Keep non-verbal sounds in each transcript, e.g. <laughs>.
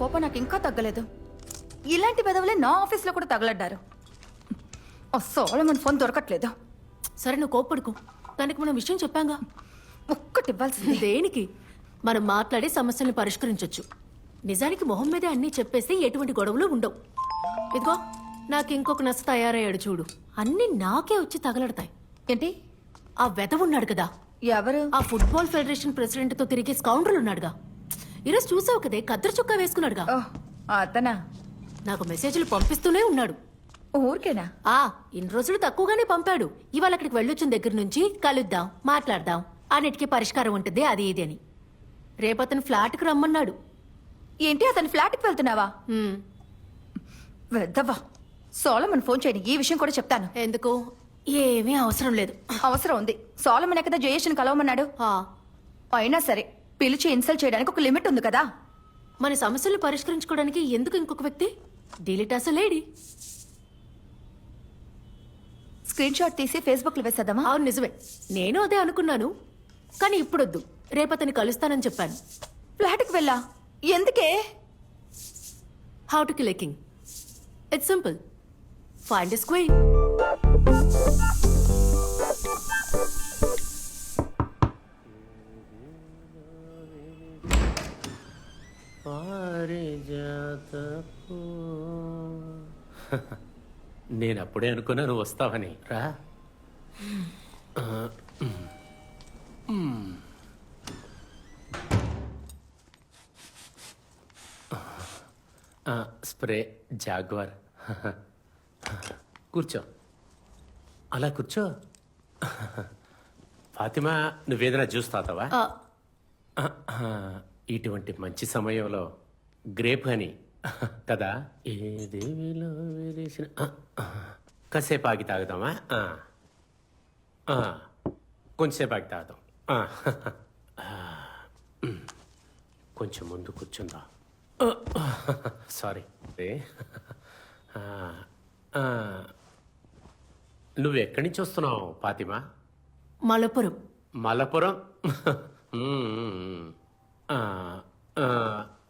కోపం నాకు ఇంకా తగ్గలేదు. ఇలాంటి పెదవులే నా ఆఫీస్లో కూడా తగలడ్డారు. ఆ సోలమన్ ఫోన్ దొరకట్లేదు. సరే నువ్వు కోప్పడుకో. దానికి మనం విషయం చెప్పాంగా. ఒక్కటి ఇవ్వాల్సింది. దేనికి? మనం మాట్లాడి సమస్యల్ని పరిష్కరించొచ్చు. నిజానికి మొహం మీదే అన్నీ చెప్పేస్తే ఎటువంటి గొడవలు ఉండవు. ఇదిగో నాకు ఇంకొక నచ్చ తయారయ్యాడు చూడు. అన్నీ నాకే వచ్చి తగలడతాయి. ఏంటి? ఆ వెధవున్నాడు కదా. ఎవరు? ఆ ఫుట్బాల్ ఫెడరేషన్ ప్రెసిడెంట్తో తిరిగే స్కౌండ్రల్ ఉన్నాడుగా. ఈరోజు చూసావు కదే కద్దరు చొక్కా వేసుకున్నాడుగా. అతనా నాకు మెసేజ్లు పంపిస్తూనే ఉన్నాడు. ఊరికేనా? ఆ ఇన్ని రోజులు తక్కువగానే పంపాడు. ఇవాళ అక్కడికి వెళ్ళొచ్చిన దగ్గర నుంచి కలుద్దాం మాట్లాడదాం. అన్నిటికీ పరిష్కారం ఉంటుంది అది ఇది అని. రేపు అతను ఫ్లాట్కి రమ్మన్నాడు. ఏంటి అతని ఫ్లాట్కి వెళ్తున్నావా? వెద్దవా సోలమన్ ఫోన్ చేయని ఈ విషయం కూడా చెప్తాను. ఎందుకు? ఏమీ అవసరం లేదు. అవసరం ఉంది. సోలమన్ ఎక్కడ జయేష్ని కలవమన్నాడు? ఆ, అయినా సరే పిలిచి ఇన్సల్ట్ చేయడానికి ఒక లిమిట్ ఉంది కదా. మన సమస్యలు పరిష్కరించుకోవడానికి ఎందుకు ఇంకొక వ్యక్తి? డిలీట్ అసలేడి స్క్రీన్ షాట్ తీసి ఫేస్బుక్లో వేసేద్దామా? అవును నిజమే. నేను అదే అనుకున్నాను. కానీ ఇప్పుడొద్దు. రేపు అతన్ని కలుస్తానని చెప్పాను. ఫ్లాట్కి వెళ్ళా. ఎందుకే? How to kill it's simple find a screen పారిజాతపు <laughs> నేను అప్పుడే అనుకున్నా నువ్వు వస్తావని. రా. Spray Jaguar. కూర్చో. అలా కూర్చో. ఫాతిమా నువ్వేదైనా జ్యూస్ తాతావా? ఇటువంటి మంచి సమయంలో గ్రేప్ హనీ. కదా? ఏ దేవిలో విరిసిన ఆ, ఆ. కాసేపు ఆగి. ఆ. కొంచెంసేపు ఆగి. ఉమ్. కొంచెం ముందు కూర్చుందా? సారీ. నువ్వు ఎక్కడి నుంచి వస్తున్నావు ఫాతిమా? మలపురం. మలపురం?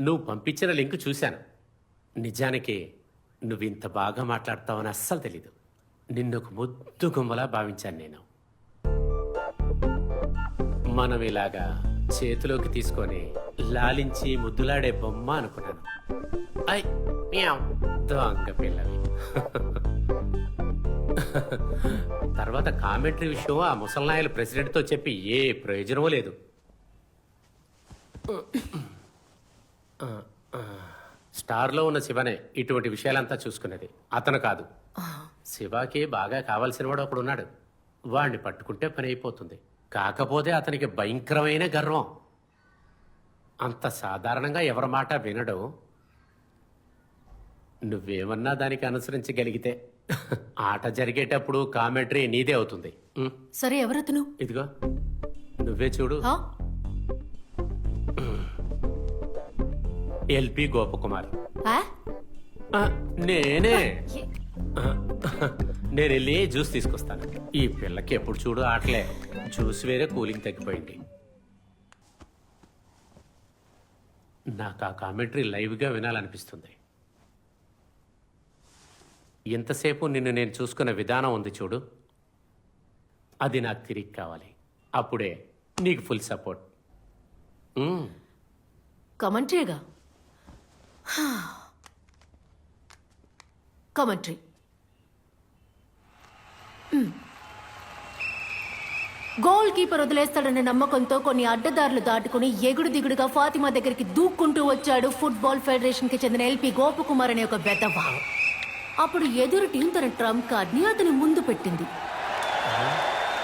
నువ్వు పంపించిన లింక్ చూశాను. నిజానికి నువ్వు ఇంత బాగా మాట్లాడతావని అస్సలు తెలీదు. నిన్ను ఒక ముద్దు గుమ్మలా భావించాను నేను. మనం ఇలాగా చేతిలోకి తీసుకొని లాలించి ముద్దులాడే బొమ్మ అనుకున్నాను. ఐ దొంగ పిల్లవి. తర్వాత కామెంటరీ విషయం ఆ ముసల్నాయల ప్రెసిడెంట్తో చెప్పి ఏ ప్రయోజనం లేదు. స్టార్లో ఉన్న శివనే ఇటువంటి విషయాలంతా చూసుకునేది. అతను కాదు. శివకి బాగా కావాల్సిన వాడు ఒకడు ఉన్నాడు. వాడిని పట్టుకుంటే పని అయిపోతుంది. కాకపోతే అతనికి భయంకరమైన గర్వం. అంత సాధారణంగా ఎవరి మాట వినడు. నువ్వేమన్నా దానికి అనుసరించగలిగితే ఆట జరిగేటప్పుడు కామెంటరీ నీదే అవుతుంది. సరే ఎవరతను? ఇదిగో. నువ్వే చూడు. ఎల్పి గోపకుమార్. ఆ? నేనే. ఆ, నేను వెళ్ళి జ్యూస్ తీసుకొస్తాను. ఈ పిల్లకి ఎప్పుడు చూడు ఆటలే జ్యూస్ వేరే కూలింగ్ తగ్గిపోయింది. నాకు ఆ కామెంటరీ లైవ్గా వినాలనిపిస్తుంది. ఎంతసేపు నిన్ను నేను చూసుకున్న విధానం ఉంది చూడు. అది నాకు తిరిగి కావాలి. అప్పుడే నీకు ఫుల్ సపోర్ట్. కమెంట్రీగా? కమెంట్రీ గోల్ కీపర్ వదిలేస్తాడనే నమ్మకంతో కొన్ని అడ్డదారులు దాటుకుని ఎగుడు దిగుడుగా ఫాతిమా దగ్గరికి దూక్కుంటూ వచ్చాడు ఫుట్బాల్ ఫెడరేషన్కి చెందిన ఎల్పి గోపకుమార్ అనే ఒక బెదవ అప్పుడు ఎదురు టీం తన ట్రంప్ కార్డ్ని అతని ముందు పెట్టింది.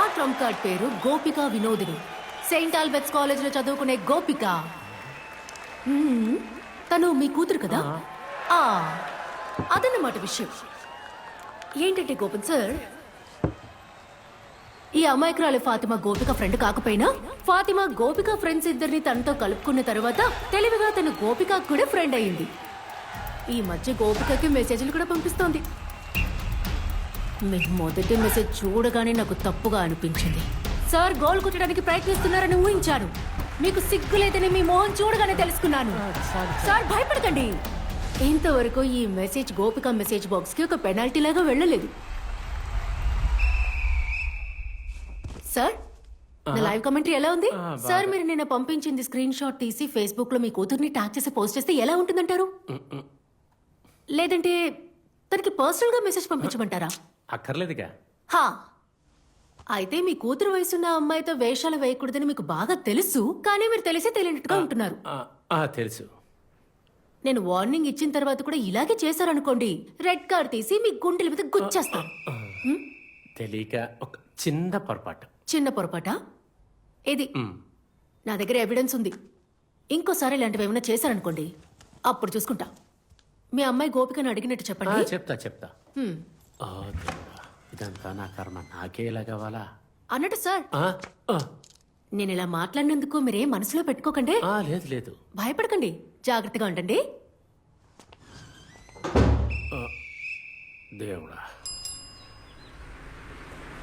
ఆ ట్రంప్ కార్డ్ పేరు గోపిక వినోదిని. సెయింట్ ఆల్బర్ట్స్ కాలేజ్లో చదువుకునే గోపిక. తను మీ కూతురు కదా? ఆ. అదన్నమాట విషయం. ఏంటంటే గోపన్ సార్ ఈ అమాయకురాలు ఫాతిమా గోపిక ఫ్రెండ్ కాకపోయినా ఫాతిమా గోపిక ఫ్రెండ్స్ ఇద్దరిని తనతో కలుపుకున్న తర్వాత తెలివిగా తను గోపిక కూడా ఫ్రెండ్ అయింది. ఈ మధ్య గోపికకి మెసేజ్లు కూడా పంపిస్తోంది. మీ మొదటి మెసేజ్ చూడగానే నాకు తప్పుగా అనిపించింది. సార్ గోల్ కొట్టడానికి ప్రయత్నిస్తున్నారని ఊహించాను మీకు సిగ్గు లేదని మీ మొహం చూడగానే తెలుసుకున్నాను. సార్ భయపడకండి. ఇంతవరకు ఈ మెసేజ్ గోపిక మెసేజ్ బాక్స్కి ఒక పెనాల్టీ లాగా వెళ్ళలేదు. సార్ నా లైవ్ కమెంటరీ ఎలా ఉంది? సార్ మీరు నిన్న పంపించింది స్క్రీన్ షాట్ తీసి ఫేస్బుక్లో మీ కూతుర్ని ట్యాగ్ చేసి పోస్ట్ చేస్తే ఎలా ఉంటుందంటారు? లేదంటే తనకి పర్సనల్గా మెసేజ్ పంపించమంటారా? అక్కర్లేదుగా. హా అయితే మీ కూతురు వయసున్న అమ్మాయితో వేషాలు వేయకూడదని మీకు బాగా తెలుసు కానీ మీరు తెలిసే తెలియనట్టుగా ఉంటున్నారు. ఆ, ఆ, తెలుసు. నేను వార్నింగ్ ఇచ్చిన తర్వాత కూడా ఇలాగే చేశారనుకోండి రెడ్ కార్డ్ తీసి మీ గుండెల మీద గుచ్చేస్తాను? తెలియక ఒక చిన్న పొరపాటు. చిన్న పొరపాట? ఇది నా దగ్గర ఎవిడెన్స్ ఉంది. ఇంకోసారి ఇలాంటివి ఏమైనా చేశారనుకోండి అప్పుడు చూసుకుంటా. మీ అమ్మాయి గోపికను అడిగినట్టు ఆ, చెప్పండి చెప్తా చెప్తా. హ్మ్. ఓ దేవుడా, ఇదంతా నా కర్మ. నాకే ఇలా కావాలా? అన్నట్టు సార్. ఆ, ఆ, నేను ఇలా మాట్లాడినందుకు మీరేం మనసులో పెట్టుకోకండి. ఆ, లేదు లేదు. భయపడకండి. జాగ్రత్తగా ఉండండి. దేవుడా.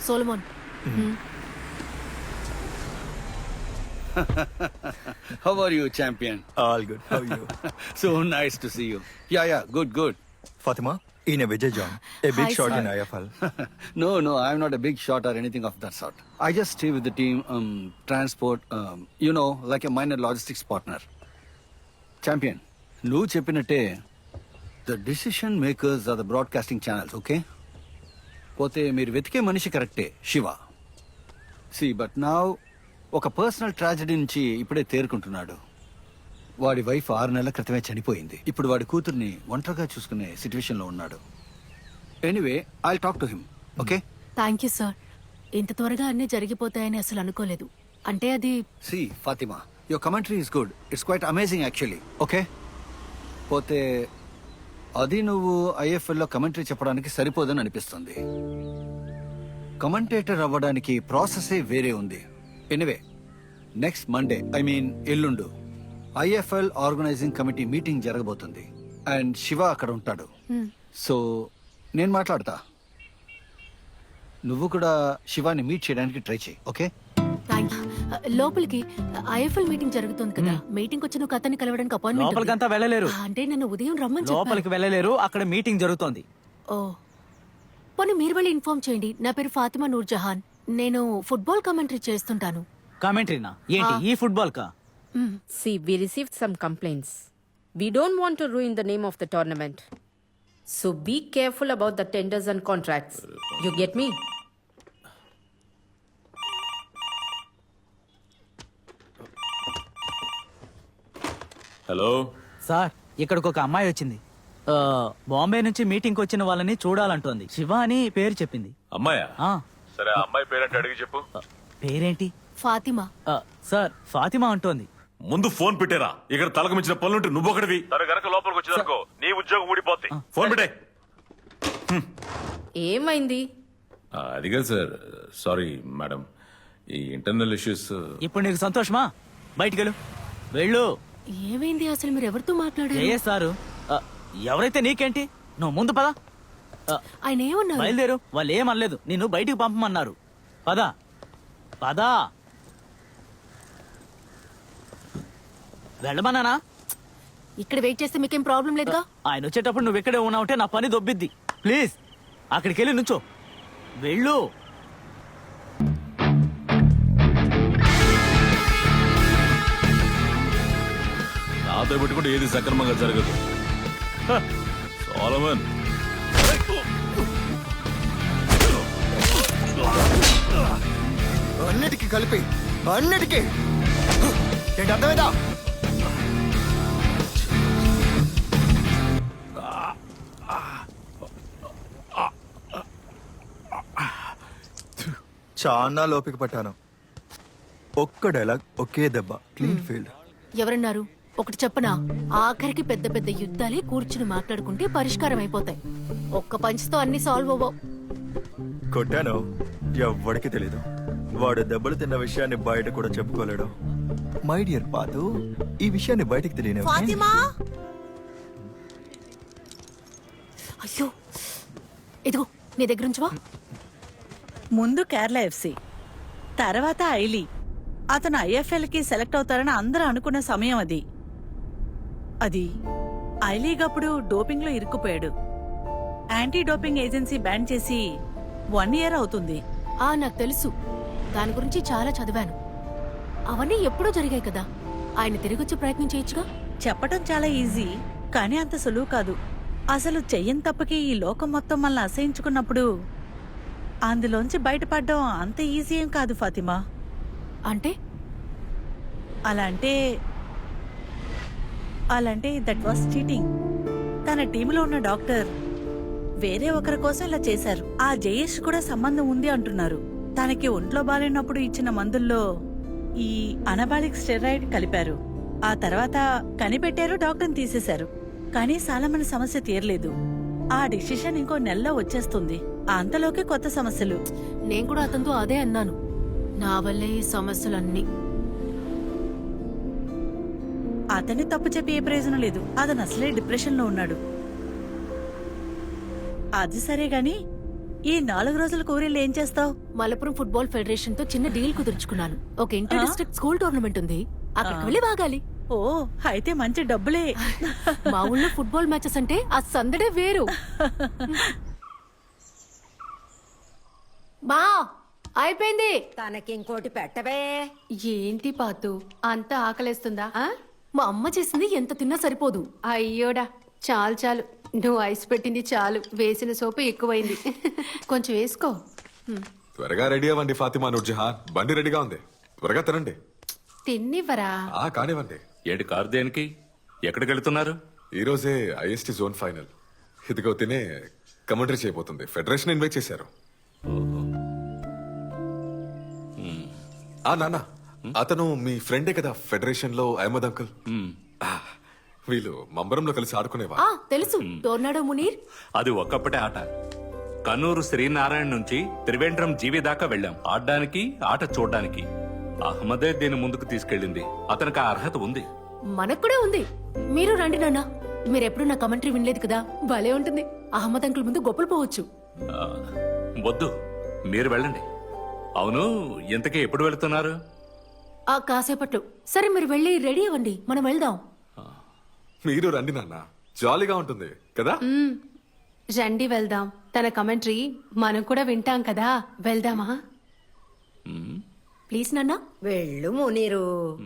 Solomon. How are you, champion? All good. How are you? <laughs> so nice to see you. Yeah, yeah, good, good. Fatima, in a Vijay John, a big Hi, shot sir. in IFL. no, no, I'm not a big shot or anything of that sort. I just stay with the team, um, transport, um, you know, like a minor logistics partner. Champion, నువ్వు చెప్పినట్టే the decision makers are the broadcasting channels okay పోతే మీరు వెతికే మనిషి కరెక్టే Shiva see but నా ఒక personal tragedy నుంచి ఇప్పుడే తేరుకుంటున్నాడు వాడి వైఫ్ ఆరు నెలల క్రితమే చనిపోయింది. ఇప్పుడు వాడి కూతుర్ని ఒంటరిగా చూసుకునే సిచ్యువేషన్లో ఉన్నాడు. Anyway I talk to him okay? Thank you sir. ఇంత త్వరగా అన్నీ జరిగిపోతాయని అసలు అనుకోలేదు. అంటే అది see Fatima your commentary is good. It's quite amazing actually okay? పోతే అది నువ్వు ఐఎఫ్ఎల్లో కమెంటరీ చెప్పడానికి సరిపోదని అనిపిస్తుంది. కమెంటేటర్ అవ్వడానికి ప్రాసెసే వేరే ఉంది. Anyway next Monday I mean ఎల్లుండు. IFL organising committee meeting జరగబోతుంది. అండ్ శివ అక్కడ ఉంటాడు. సో నేను మాట్లాడతా. నువ్వు కూడా శివాని మీట్ చేయడానికి ట్రై చేయి ఓకే? యూ లోపలికి ఐఎఫ్ఎల్ మీటింగ్ జరుగుతుంది కదా. మీటింగ్ వచ్చిన ఒక అతన్ని కలవడానికి అపాయింట్మెంట్. లోపలికంతా వెళ్ళలేరు. అంటే నన్ను ఉదయం రమ్మని లోపలికి వెళ్ళలేరు అక్కడ మీటింగ్ జరుగుతోంది. ఓ. పోనీ మీరు వెళ్ళి ఇన్ఫార్మ్ చేయండి. నా పేరు ఫాతిమా నూర్ జహాన్ నేను ఫుట్బాల్ కమెంటరీ చేస్తుంటాను. కామెంటరీనా ఏంటి? ఈ ఫుట్బాల్ కా? See, we received some complaints. We don't want to ruin the name of the tournament. So be careful about the tenders and contracts. You get me? Hello sir ఇక్కడికి ఒక అమ్మాయి వచ్చింది ఆ, బాంబే నుంచి మీటింగ్ వచ్చిన వాళ్ళని చూడాలంటోంది శివ అని పేరు చెప్పింది అమ్మాయా ఆ, సరే ఆ అమ్మాయి పేరంటే అడిగి చెప్పు ఆ, పేరేంటి ఫాతిమా ఆ, సార్ ఫాతిమా అంటోంది ముందు ఫోన్ పెట్టారా. ఇక్కడ తలకు మించిన పనులుంటే నువ్వొకటివి సరే గనక లోపలికి వచ్చిందనుకో నీ ఉద్యోగం ఊడిపోద్ది. ఫోన్ పెట్టే. ఏమైంది? అది కాదు సార్. Sorry madam. ఈ ఇంటర్నల్ ఇష్యూస్ ఇప్పుడు నీకు సంతోషమా? బయటికి వెళ్ళు. వెళ్ళు ఏమైంది? అసలు మీరు ఎవరితో మాట్లాడారు? ఏ సారు. ఆ, ఎవరైతే నీకేంటి? నువ్వు ముందు పద. ఆ, ఆయన ఏమన్నారు? బయలుదేరు. వాళ్ళు ఏమనలేదు. నిన్ను బయటికి పంపమన్నారు. పద. పద. వెళ్ళమన్నానా? ఇక్కడ వెయిట్ చేస్తే మీకేం ప్రాబ్లం లేదుగా? ఆయన వచ్చేటప్పుడు నువ్వు ఇక్కడే ఉన్నావుంటే నా పని దొబ్బిద్ది. ప్లీజ్ అక్కడికి వెళ్ళి నుంచో. వెళ్ళు. నాతో పెట్టుకుంటే ఏది సక్రమంగా జరగదు. సోలమన్. అన్నిటికీ కలిపి అన్నిటికీ. ఏంటి అర్థమైందా? చాలా లోపిక పట్టాను. ఒక్క డైలాగ్ ఒకే దెబ్బ క్లీన్ ఫీల్డ్. ఎవరన్నారు? ఒకటి చెప్పనా? ఆఖరికి పెద్ద పెద్ద యుద్ధాలే కూర్చుని మాట్లాడుకుంటే పరిష్కారం అయిపోతాయి. ఒక్క పంచ్తో అన్ని సాల్వ్ అవ్వవు. కొట్టాను. ఎవ్వడికి తెలీదు. వాడు దెబ్బలు తిన్న విషయాన్ని బయట కూడా చెప్పుకోలేడు. మై డియర్ పాతు ఈ విషయాన్ని బయటికి తెలియని అయ్యో! ఇదిగో నీ దగ్గర ఉంచవా? ముందు కేరళ ఎఫ్సి తర్వాత ఐలీ అతను ఐఎఫ్ఎల్కి సెలెక్ట్ అవుతారని అందరూ అనుకున్న సమయం అది. అది ఐ లీగ్ అప్పుడు డోపింగ్లో ఇరుక్కుపోయాడు. యాంటీ డోపింగ్ ఏజెన్సీ బ్యాన్ చేసి వన్ ఇయర్ అవుతుంది. ఆ నాకు తెలుసు. దాని గురించి చాలా చదివాను. అవన్నీ ఎప్పుడూ జరిగాయి కదా. ఆయన తిరిగొచ్చే ప్రయత్నం చేయొచ్చుగా? చెప్పటం చాలా ఈజీ కానీ అంత సులువు కాదు. అసలు చెయ్యని తప్పకి ఈ లోకం మొత్తం మనల్ని అసహించుకున్నప్పుడు అందులోంచి బయటపడడం అంత ఈజీ ఏం కాదు ఫాతిమా. అంటే? అలా అంటే అలా అంటే దట్ వాస్ చీటింగ్. తన టీంలో ఉన్న డాక్టర్ వేరే ఒకరి కోసం ఇలా చేశారు. ఆ జయేష్ కూడా సంబంధం ఉంది అంటున్నారు. తనకి ఒంట్లో బాలేనప్పుడు ఇచ్చిన మందుల్లో ఈ అనబాలిక్ స్టెరాయిడ్ కలిపారు. ఆ తర్వాత కనిపెట్టారు డాక్టర్ని తీసేశారు. కానీ సాలమన్ సమస్య తీరలేదు. ఆ డిసిషన్ ఇంకో నెలలో వచ్చేస్తుంది. అంతలోకి కొత్త సమస్యలు. నేను కూడా అతనితో అదే అన్నాను. నా వల్లే ఈ సమస్యలన్నీ. అతన్ని తప్పు చెప్పి ఏ ప్రయోజనం లేదు. అతను అసలే డిప్రెషన్లో ఉన్నాడు. అది సరే గాని ఈ నాలుగు రోజుల కూరీలు ఏం చేస్తావు? మలపురం ఫుట్బాల్ ఫెడరేషన్తో చిన్న డీల్ కుదుర్చుకున్నాను. ఒక ఇంటర్ డిస్ట్రిక్ట్ స్కూల్ టోర్నమెంట్ ఉంది. అక్కడికి వెళ్ళి వాగాలి ఓ అయితే మంచి డబ్బులే. మా ఊళ్ళో ఫుట్బాల్ మ్యాచెస్ అంటే ఆ సందడే వేరు. <laughs> బా అయిపోయింది. తనకి ఇంకోటి పెట్టవే. ఏంటి పాతు అంత ఆకలేస్తుందా? ఆ? మా అమ్మ చేసింది ఎంత తిన్నా సరిపోదు. అయ్యోడా చాలు చాలు. నువ్వు ఐస్ పెట్టింది చాలు వేసిన సోపు ఎక్కువైంది. <laughs> కొంచెం వేసుకో. త్వరగా రెడీ అవ్వండి ఫాతిమా నూర్ జహాన్ బండి రెడీగా ఉంది. త్వరగా తినండి. తిన్నివ్వరా? ఆ కానివ్వండి. ఏంటి కారు దేనికి? ఎక్కడికి వెళ్తున్నారు? ఈ రోజే ఐఎస్టీ జోన్ ఫైనల్. ఇదిగో తినే కమెంటరీ చేయబోతుంది. ఫెడరేషన్ ఇన్వైట్ చేశారు. ఆ నాన్న. అతను మీ ఫ్రెండే కదా ఫెడరేషన్లో అహ్మద్ అంకుల్. వీళ్ళు మంబరంలో కలిసి ఆడుకునేవా? ఆ తెలుసు. టోర్నాడో మునీర్. అది ఒక్కప్పటే ఆట. కన్నూరు శ్రీనారాయణ నుంచి త్రివేంద్రం జీవి దాకా వెళ్ళాం. ఆడడానికి ఆట చూడడానికి. అహ్మదే దీని ముందుకు తీసుకెళ్ళింది. అతనికి ఆ అర్హత ఉంది. మనకు కూడా ఉంది. మీరు రండి నాన్న. మీరెప్పుడు నా కమెంటరీ వినలేదు కదా? భలే ఉంటుంది. అహ్మద్ అంకుల్ ముందు గొప్పలు పోవచ్చు. ఆ, వద్దు. మీరు వెళ్ళండి. అవును ఇంతకీ ఎప్పుడు వెళుతున్నారు? ఆ కాసేపట్లో. సరే మీరు వెళ్ళి రెడీ అవ్వండి. మనం వెళ్దాం. మీరు రండి నాన్న. జాలీగా ఉంటుంది కదా? రండి వెళ్దాం. తన కమెంటరీ మనం కూడా వింటాం కదా. వెళ్దామా? ప్లీజ్ నాన్న. వెళ్ళు మునీరు.